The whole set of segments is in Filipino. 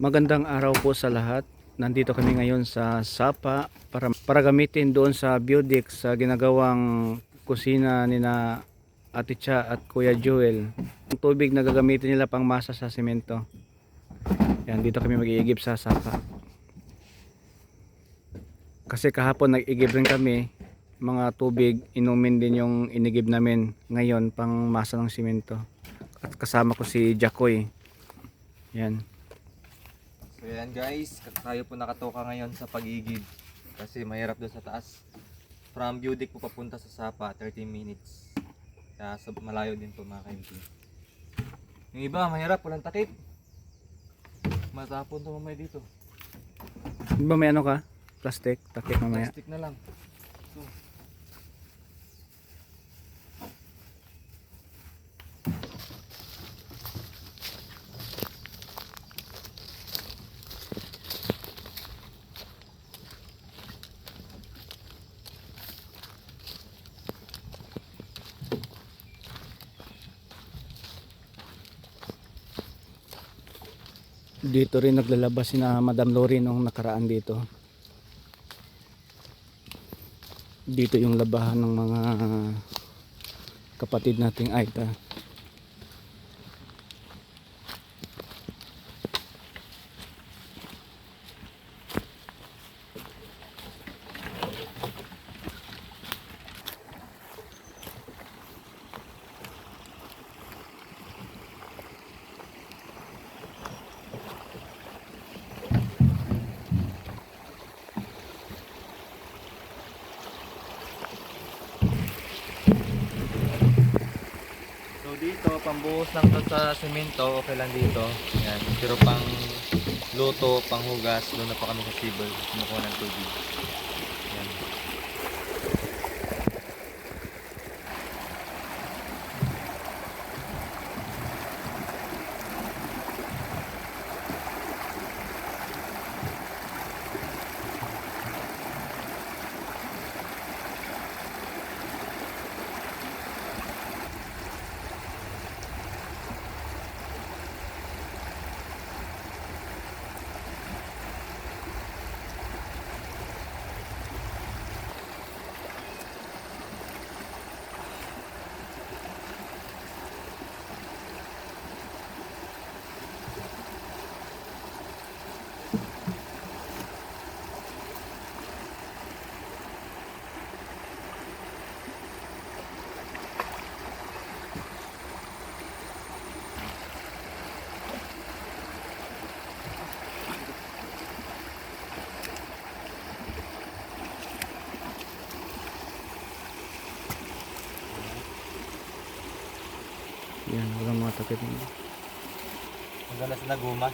Magandang araw po sa lahat. Nandito kami ngayon sa Sapa para, para gamitin doon sa Biodex sa ginagawang kusina ni na Ate Cha at Kuya Joel. Ang tubig na gagamitin nila pang masa sa semento. Yan, dito kami mag-iigib sa Sapa. Kasi kahapon nag-igib rin kami mga tubig, inumin din yung inigib namin ngayon pang masa ng semento. At kasama ko si Jacoy. Yan. So yan guys, tayo po nakatoka ngayon sa pagigid kasi mahirap doon sa taas. From Budik po papunta sa Sapa, 30 minutes. Kaya sa malayo din po mga kaibigan. Yung iba, mahirap, walang takip. Matapon to mamaya dito. Di ba may ano ka? Plastic? Takip mamaya. Plastic na lang. Dito rin naglalabas si na Madam Lori nung nakaraan dito. Dito yung labahan ng mga kapatid nating Aita. so dito, pambuhos lang to sa semento, okay lang dito. Yan. Pero pang luto, pang hugas, doon na pa kami sa table. Kumukuha ng tubig. Yan. Walang mga takip. Maganda sa naguma.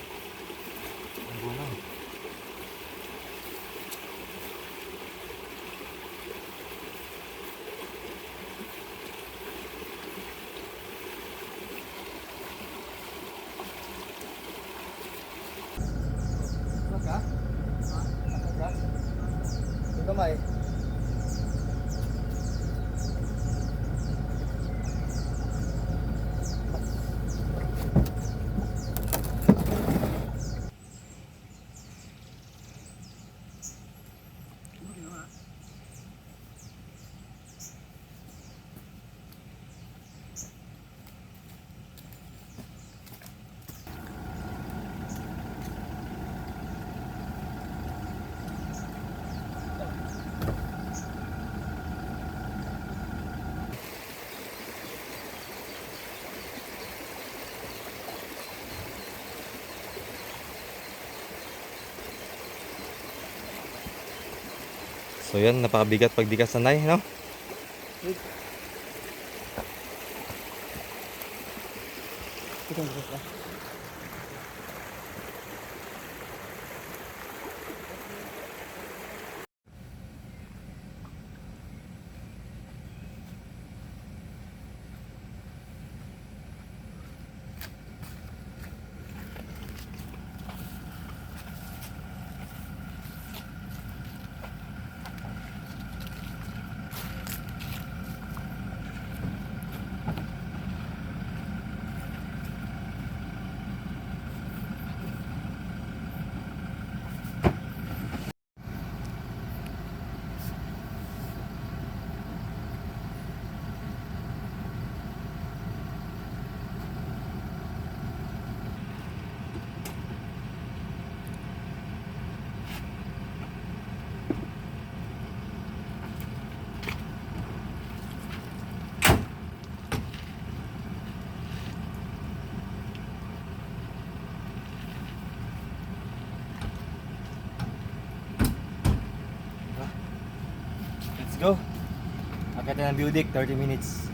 So yun, napakabigat pagdikas na nai, no? Ito. Let's go. Akit ng Budik, 30 minutes.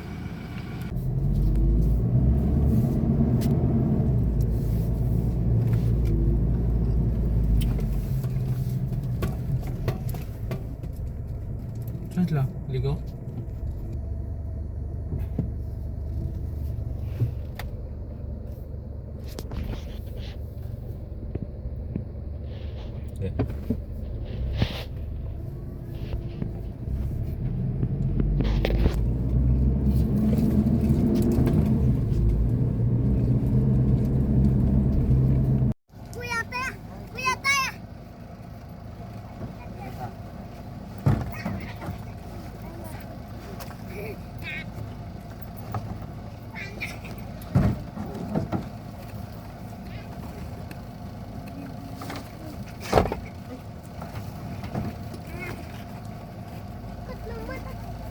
Saan sila? Ligo? Okay. Kuya Taya! Kuya Taya!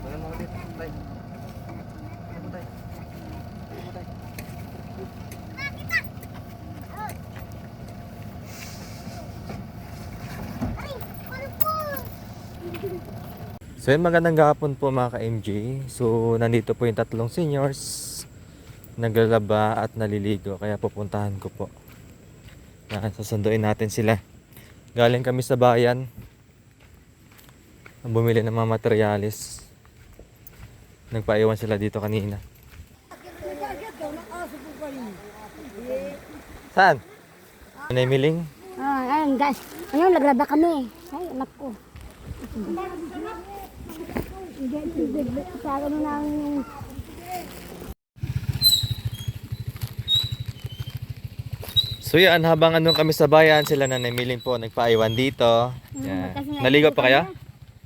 Ano mo ulit? Tay. Ano mo, tay? Ano mo, tay? Ay! Ano po? So yun, magandang gahapon po mga ka-MJ. So nandito po yung tatlong seniors naglalaba at naliligo kaya pupuntahan ko po. Yan, sasunduin natin sila. Galing kami sa bayan. Bumili ng mga materialis. Nagpaiwan sila dito kanina. Saan? Namiling? Ah, ayun guys. Ayun, naglaba kami. Ay, anak ko. Sa ano ng... So yan, habang andun kami sa bayan, sila na namiling po, nagpaiwan dito. Yan. Naligo pa kayo?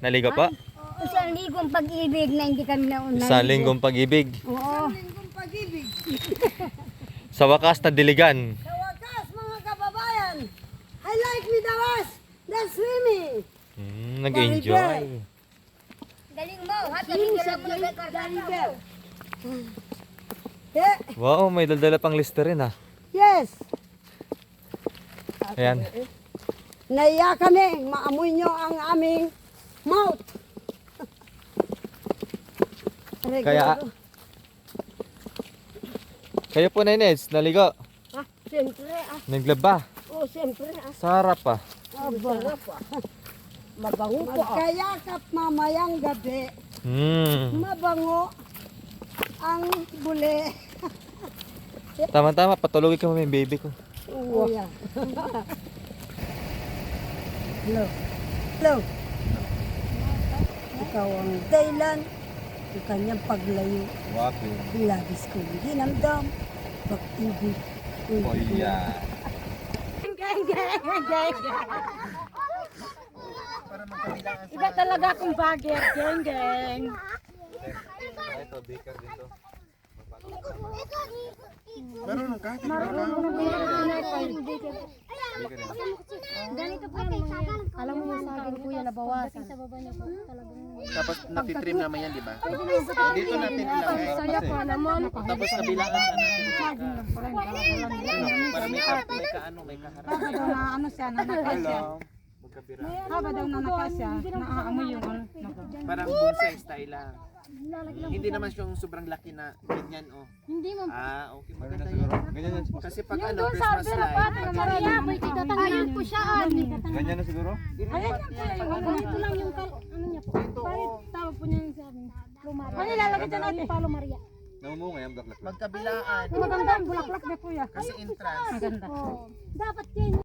Naligo pa? Isang ligong pag-ibig na hindi kami nauna. Isang linggong pag-ibig. Oo. Sa wakas na diligan. Sa wakas, mga kababayan, I like me the was the swimming. Hmm, nag-enjoy. Galing mo. Happy hindi lang mo nagkakarga. Yeah, Wow, may daldala pang listerin ah. yes. Ayan. Naiya kami, maamoy nyo ang aming mouth. Kaya- Kayo po, Nenets, naligo. Ah, siyempre, ah. Naglaba. Oh, siyempre, ah. Sarap ah. Aba. Mabango po. Magkayakap mamayang gabi. Hmm. Mabango ang buli. Tama-tama, patulogin ko yung baby ko. Oh, yeah. Hello. Hello. Ikaw ang dahilan ng kanyang paglayo. Wapo. Labis ko ginamdam. Pag-ibig. Oh, yeah. Iba talaga akong bagger, geng geng. Ito, baker dito. Ganito po yan mga. Alam mo yung saging kuya nabawasan. Sa baba niya po talagang Tapos natitrim naman yan, di ba? Yung. Dito natin ilagay. Saya pa naman. Tapos kabilaan na natin. Saging lang. Para may, ka, may kaano, may kaharap. Ano siya, na nakasya. Magkabira. Haba daw na nakasya, naaamoy yung ano. Parang bonsai style lang. Hindi naman siyang sobrang laki na ganyan, oh. Hindi mo. Ah, okay, maganda siguro. yan. Ganyan na siguro. Kasi pag Yung ano, Christmas light. Ayun po siya. ah. Ganyan na siguro? Ganito lang yung kal- ano niya po. Parang tawag po niya yung sa amin. Lumaria. Ano ilalagay dyan natin? Palo Maria. Namumunga yan, black magkabilaan. Maganda ang bulaklak na kuya. Kasi entrance. Maganda. Oo. Dapat yan.